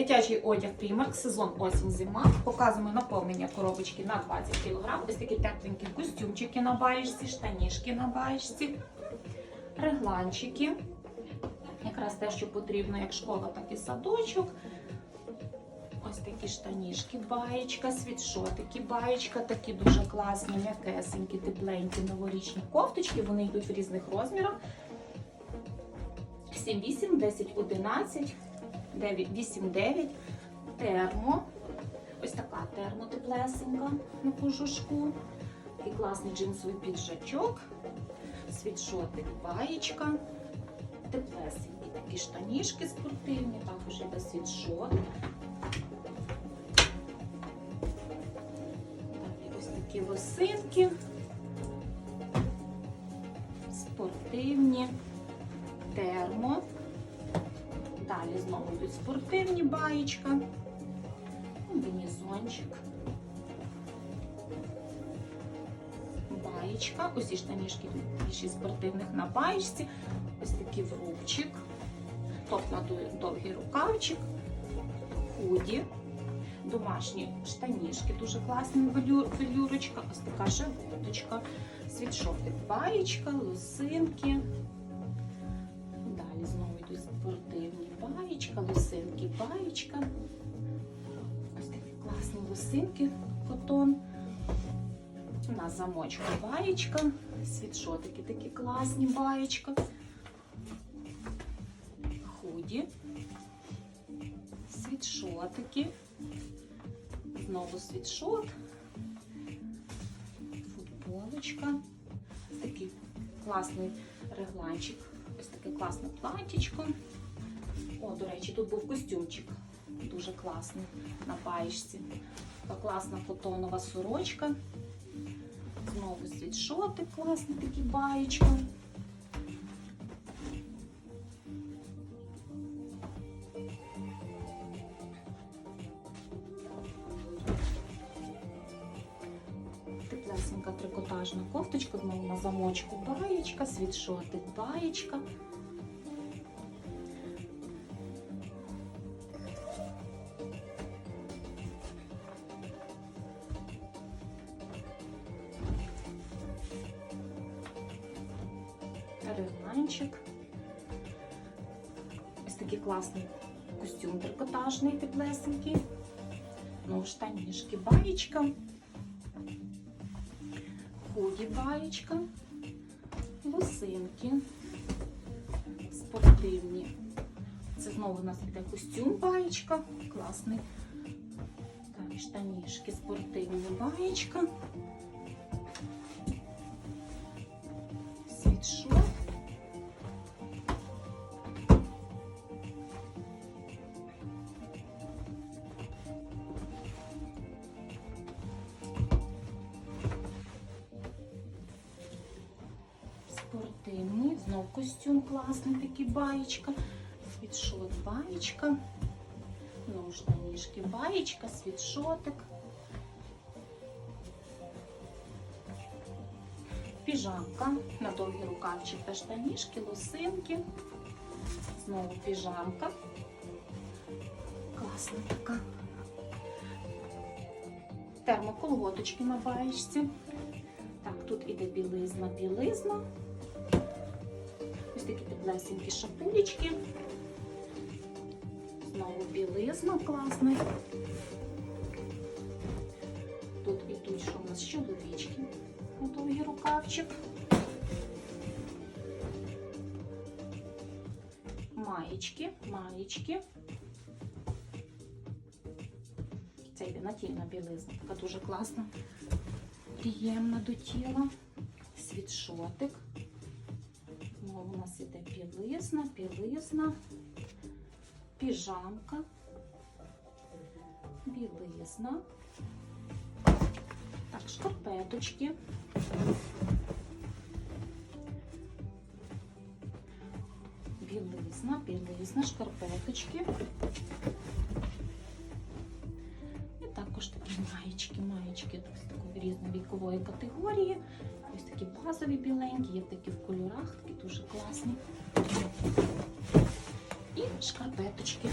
Дитячий одяг Primark, сезон осінь-зима. Показуємо наповнення коробочки на 20 кг. Ось такі тепленькі костюмчики на баєчці, штанішки на баєчці, регланчики. Якраз те, що потрібно, як школа, так і садочок. Ось такі штанішки, баєчка, світшотики, баєчка, такі дуже класні, м'якесенькі, тепленькі, новорічні кофточки. Вони йдуть в різних розмірах. 7, 8, 10, 11, 9, 8, 9, термо. Ось така термо теплесенька на кожушку. Такий класний джинсовий піджачок, світшотик, баєчка, теплесенькі такі штанішки спортивні, також іде світшот. Ось такі лосинки, спортивні, термо. Далі знову йдуть спортивні баєчка, комбінезончик, баєчка. Усі штанішки йдуть більші спортивних на баєчці. Ось такий врубчик, топ на довгий рукавчик, худі, домашні штанішки, дуже класні велю- велюрочка, ось така животочка, світшотик, баєчка, лосинки. Класні лосинки, котон. На замочку баєчка, світшотики такі класні баєчка. Худі, світшотики, знову світшот, футболочка. Такий класний регланчик. Ось таке класне платічко. О, до речі, тут був костюмчик. Дуже класний на паєчці. Така класна фотонова сорочка. Знову світшотик класний такий баєчка. Теплесенька трикотажна кофточка, знову на замочку баєчка, світшотик баєчка. Регланчик. Ось такий класний костюм трикотажний, теплесенький. Ну, штанішки, баєчка. Худі баєчка, лосинки, спортивні. Це знову у нас іде костюм баєчка, класний. Далі штанішки, спортивні баєчка. Світшот. Спортивний, знов костюм класний, такий баєчка, світшот, баєчка, знову штанішки, баєчка, світшотик, піжамка, на довгі рукавчик та штанішки, лосинки, знову піжамка, класна така. Термоколготочки на баєчці. Так, тут іде білизна, білизна. Ось шапулечки. Знову білизна класна. Тут ідуть, що у нас чоловічки. Довгий рукавчик. Маєчки, маєчки. Це йде натільна білизна, така дуже класна приємна до тіла. Світшотик. Нас іде білизна, білизна, піжамка, білизна. Так, шкарпеточки. Білизна, білизна, шкарпеточки. І також такі маєчки, маєчки такої різної вікової категорії. Ось такі базові біленькі, є такі в кольорах, такі дуже класні. І шкарпеточки.